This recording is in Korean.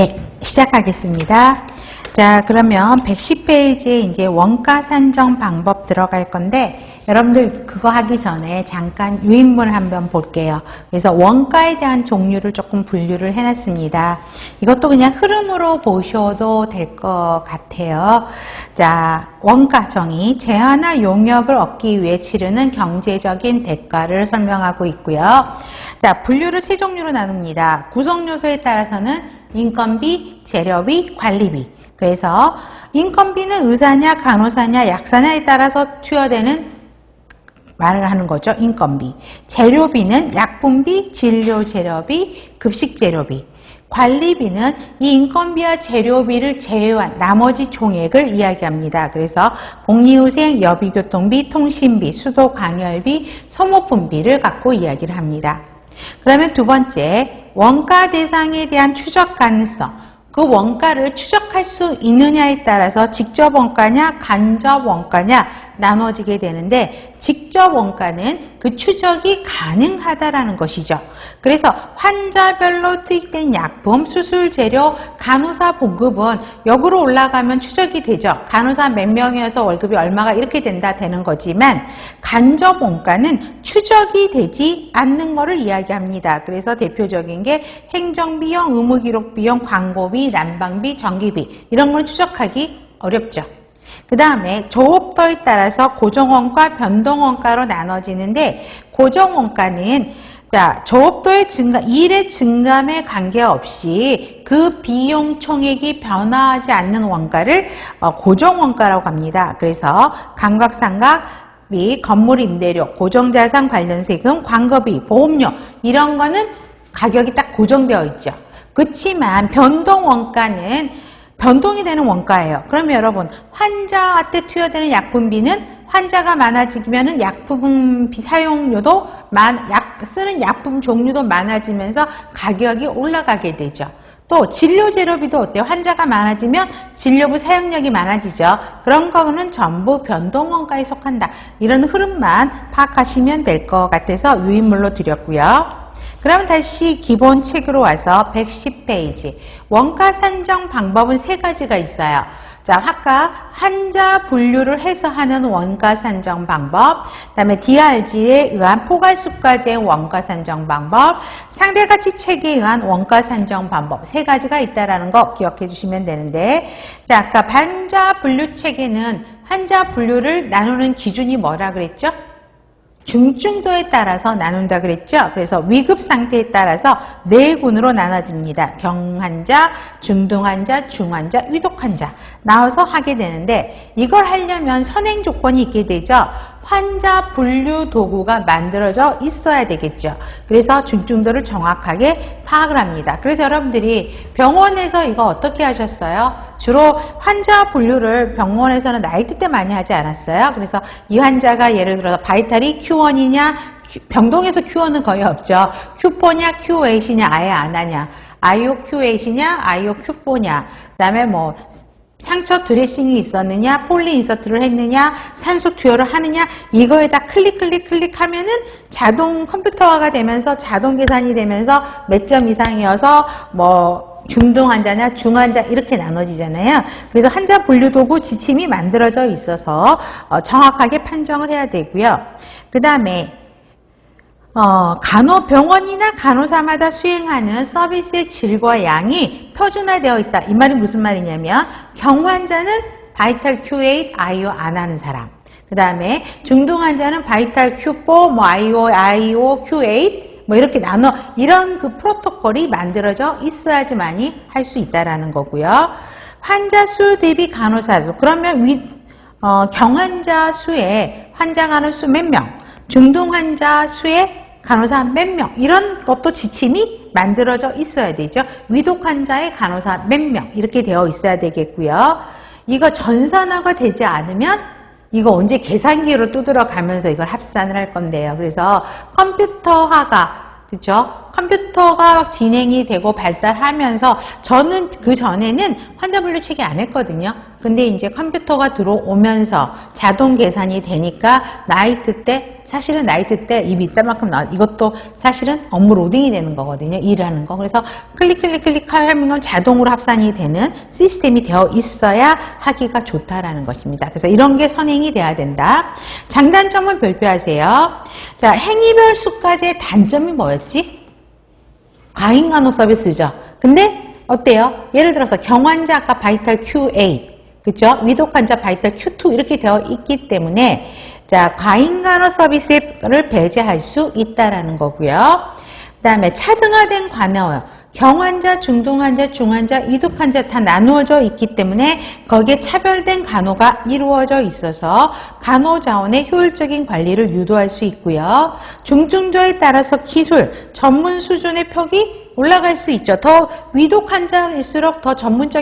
네, 시작하겠습니다. 자, 그러면 110페이지에 이제 원가 산정 방법 들어갈 건데, 여러분들 그거 하기 전에 잠깐 유인물 한번 볼게요. 그래서 원가에 대한 종류를 조금 분류를 해놨습니다. 이것도 그냥 흐름으로 보셔도 될 것 같아요. 자, 원가 정의, 재화나 용역을 얻기 위해 치르는 경제적인 대가를 설명하고 있고요. 자, 분류를 세 종류로 나눕니다. 구성 요소에 따라서는 인건비, 재료비, 관리비. 그래서 인건비는 의사냐, 간호사냐, 약사냐에 따라서 투여되는 말을 하는 거죠. 인건비. 재료비는 약품비, 진료 재료비, 급식 재료비. 관리비는 이 인건비와 재료비를 제외한 나머지 총액을 이야기합니다. 그래서 복리후생, 여비교통비, 통신비, 수도 강열비, 소모품비를 갖고 이야기를 합니다. 그러면 두 번째, 원가 대상에 대한 추적 가능성. 그 원가를 추적할 수 있느냐에 따라서 직접 원가냐 간접 원가냐 나눠지게 되는데 직접 원가는 그 추적이 가능하다라는 것이죠. 그래서 환자별로 투입된 약품, 수술 재료, 간호사 보급은 역으로 올라가면 추적이 되죠. 간호사 몇 명이어서 월급이 얼마가 이렇게 된다 되는 거지만 간접 원가는 추적이 되지 않는 것을 이야기합니다. 그래서 대표적인 게 행정비용, 의무기록비용, 광고비, 난방비, 전기비 이런 걸 추적하기 어렵죠. 그 다음에 조업도에 따라서 고정원가, 변동원가로 나눠지는데 고정원가는 자, 조업도의 증가, 일의 증감에 관계없이 그 비용 총액이 변화하지 않는 원가를 어, 고정원가라고 합니다. 그래서 감각상각, 비, 건물 임대료, 고정자산 관련 세금, 광고비, 보험료 이런 거는 가격이 딱 고정되어 있죠. 그렇지만 변동 원가는 변동이 되는 원가예요. 그러면 여러분 환자한테 투여되는 약품비는 환자가 많아지면은 약품 사용료도 많, 약 쓰는 약품 종류도 많아지면서 가격이 올라가게 되죠. 또 진료 재료비도 어때요? 환자가 많아지면 진료부 사용량이 많아지죠. 그런 거는 전부 변동 원가에 속한다. 이런 흐름만 파악하시면 될 것 같아서 유인물로 드렸고요. 그럼 다시 기본 책으로 와서 110페이지. 원가 산정 방법은 세 가지가 있어요. 자, 아까 환자 분류를 해서 하는 원가 산정 방법, 그다음에 DRG에 의한 포괄수가제 원가 산정 방법, 상대가치 체계에 의한 원가 산정 방법 세 가지가 있다라는 거 기억해 주시면 되는데, 자, 아까 환자 분류 체계는 환자 분류를 나누는 기준이 뭐라 그랬죠? 중증도에 따라서 나눈다 그랬죠? 그래서 위급 상태에 따라서 네 군으로 나눠집니다. 경환자, 중등환자, 중환자, 위독환자 나와서 하게 되는데 이걸 하려면 선행 조건이 있게 되죠. 환자 분류 도구가 만들어져 있어야 되겠죠. 그래서 중증도를 정확하게 파악을 합니다. 그래서 여러분들이 병원에서 이거 어떻게 하셨어요? 주로 환자 분류를 병원에서는 나이트 때 많이 하지 않았어요. 그래서 이 환자가 예를 들어서 바이탈이 Q1이냐, 병동에서 Q1은 거의 없죠. Q4냐, Q8이냐, 아예 안 하냐. IO Q8이냐, IO Q4냐. 그 다음에 뭐 상처 드레싱이 있었느냐, 폴리 인서트를 했느냐, 산소 투여를 하느냐, 이거에 다 클릭, 클릭, 클릭하면은 자동 컴퓨터화가 되면서 자동 계산이 되면서 몇 점 이상이어서 뭐 중등 환자냐, 중환자 이렇게 나눠지잖아요. 그래서 환자 분류 도구 지침이 만들어져 있어서 어, 정확하게 판정을 해야 되고요. 그 다음에 어, 간호병원이나 간호사마다 수행하는 서비스의 질과 양이 표준화되어 있다. 이 말이 무슨 말이냐면 경환자는 바이탈 Q8 IO 안 하는 사람. 그 다음에 중등 환자는 바이탈 Q4, 뭐 IO, IO, Q8 뭐 이렇게 나눠 이런 그 프로토콜이 만들어져 있어야지만이 할 수 있다라는 거고요. 환자 수 대비 간호사 수 그러면 위, 어, 경환자 수에 환자 간호 수 몇 명, 중등 환자 수에 간호사 몇 명 이런 것도 지침이 만들어져 있어야 되죠. 위독 환자의 간호사 몇 명 이렇게 되어 있어야 되겠고요. 이거 전산화가 되지 않으면 이거 언제 계산기로 두드려 가면서 이걸 합산을 할 건데요. 그래서 컴퓨터화가 그렇죠? 컴퓨터가 진행이 되고 발달하면서 저는 그 전에는 환자 분류 체계 안 했거든요. 근데 이제 컴퓨터가 들어오면서 자동 계산이 되니까 나이트 때 사실은 나이트 때 입이 이따만큼 나 이것도 사실은 업무 로딩이 되는 거거든요. 일하는 거. 그래서 클릭 클릭 클릭 하면 자동으로 합산이 되는 시스템이 되어 있어야 하기가 좋다라는 것입니다. 그래서 이런 게 선행이 돼야 된다. 장단점을 발표하세요. 자, 행위별 수까지의 단점이 뭐였지? 과잉 간호 서비스죠. 근데 어때요? 예를 들어서 경환자 아까 바이탈 QA, 그죠? 위독 환자 바이탈 Q2 이렇게 되어 있기 때문에 자 과잉 간호 서비스를 배제할 수 있다라는 거고요. 그다음에 차등화된 간호 경환자, 중등환자, 중환자, 위독 환자 다 나누어져 있기 때문에 거기에 차별된 간호가 이루어져 있어서 간호 자원의 효율적인 관리를 유도할 수 있고요. 중증도에 따라서 기술, 전문 수준의 벽이 올라갈 수 있죠. 더 위독 환자일수록 더 전문적인